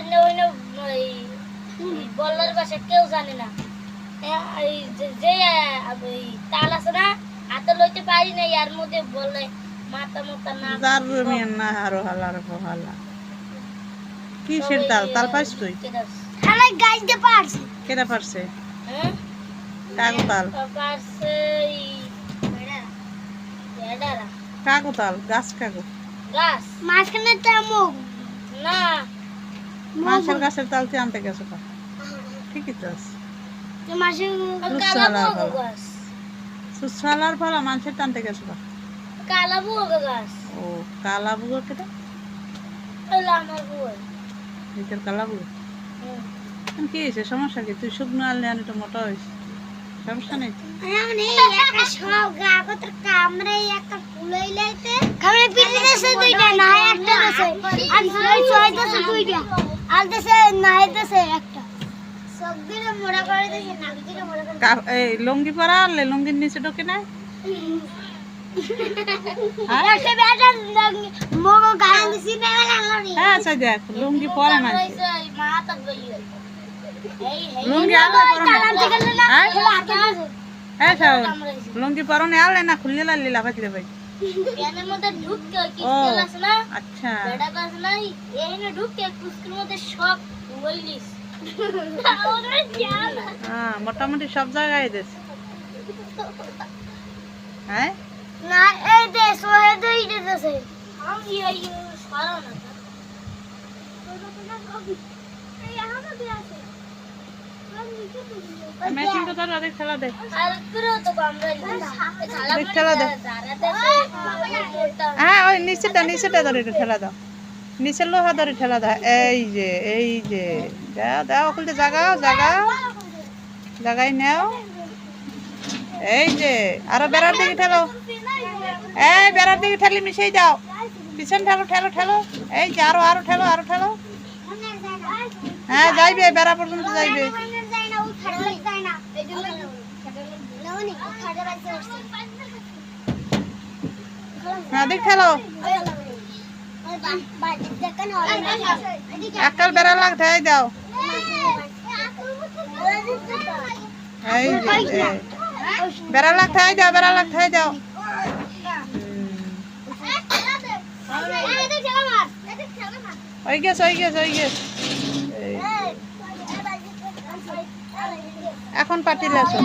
জানি না ওই না ওই বল্লার বাসা কেউ জানে না। যে- যে আহ, ওই তাল আছে না হাতে লইতে পারি না ইয়ার মধ্যে বললে মাথা মাথা না যার না আরও হালা আর কিসের তাল? তাল পাইছ তুই? খালা গাছ দিয়ে পারছি। কেটা পারছে? হ্যাঁ? পারছে গাছ কাগো গাছ। মাঝখানে তো না। মানুষের গাছের তাল তুই আনতে গেছো কা ঠিকই তো আছে। সুসালার ফলা মানুষের টানতে গেছো। কা কালা বুয়া ও কালা বুগো কেটা ভিতর কালা বুগো কি হয়েছে? সমস্যা কি? তুই শুকনো আনলে আনি তো মোটা হয়েছে সমস্যা নেই কামড়ে একটা ফুলাই লাইতে কামড়ে পিটি দুইটা না আর দুইটা। আর একটা। এই লুঙ্গি পরা আনলে লুঙ্গির নিচে ঢোকে হ্যাঁ? না লাগনি হ্যাঁ আচ্ছা দেখ লুঙ্গি পরে না। লুঙ্গি হ্যাঁ? হ্যাঁ লুঙ্গি পরো না আনলে না খুললে লাল্লি লাফাইতে ভাই। প্যানের মধ্যে ঢুকে কি ও। আছে না? আচ্ছা। বেটা গাছ নাই এখানে ঢুকে কুস্কুর মধ্যে সব বললিস হ্যাঁ মোটামুটি সব জায়গায় দিস হ্যাঁ? না এই দই আমি এই না। হ্যাঁ ওই ঠেলা এই যে এই যে। জাগাই নাও। এই যে, আরও বেড়ার দিকে ঠেলো। এই বেড়ার দিকে ঠেলি, মিশিয়ে দাও। পিছন ঠেলো ঠেলো ঠেলো। এই যে, আরও আরও ঠেলো আরও ঠেলো। হ্যাঁ যাইবে, বেড়া পর্যন্ত যাইবে। ঠেলো এককাল বেড়া লাগ ঠেয়াই দাও। বেড়া লাগ ঠেয়াই দাও, বেড়া লাগ ঠেয়াই দাও। ওই গেছ ওই গেছ ওই গেছ। এখন আসো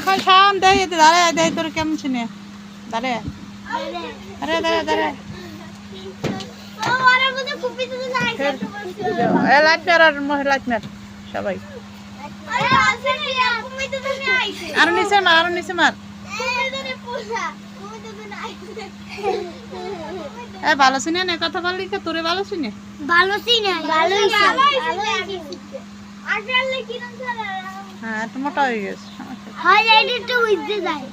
এখন শাম দেই দাঁড়ায় দেই তোর কেমন চিনে। দাঁড়ায়। আরে দাঁড়ায় দাঁড়ায়। লাইট মার আর লাইট সবাই। আর নিচে মার আর নিচে মার। এ ভালো চিনে না কথা বললি কে তোরে ভালো চিনে। ভালো সিনে ভালো হ্যাঁ একটু মোটা হয়ে গেছে। এটা একটু যায়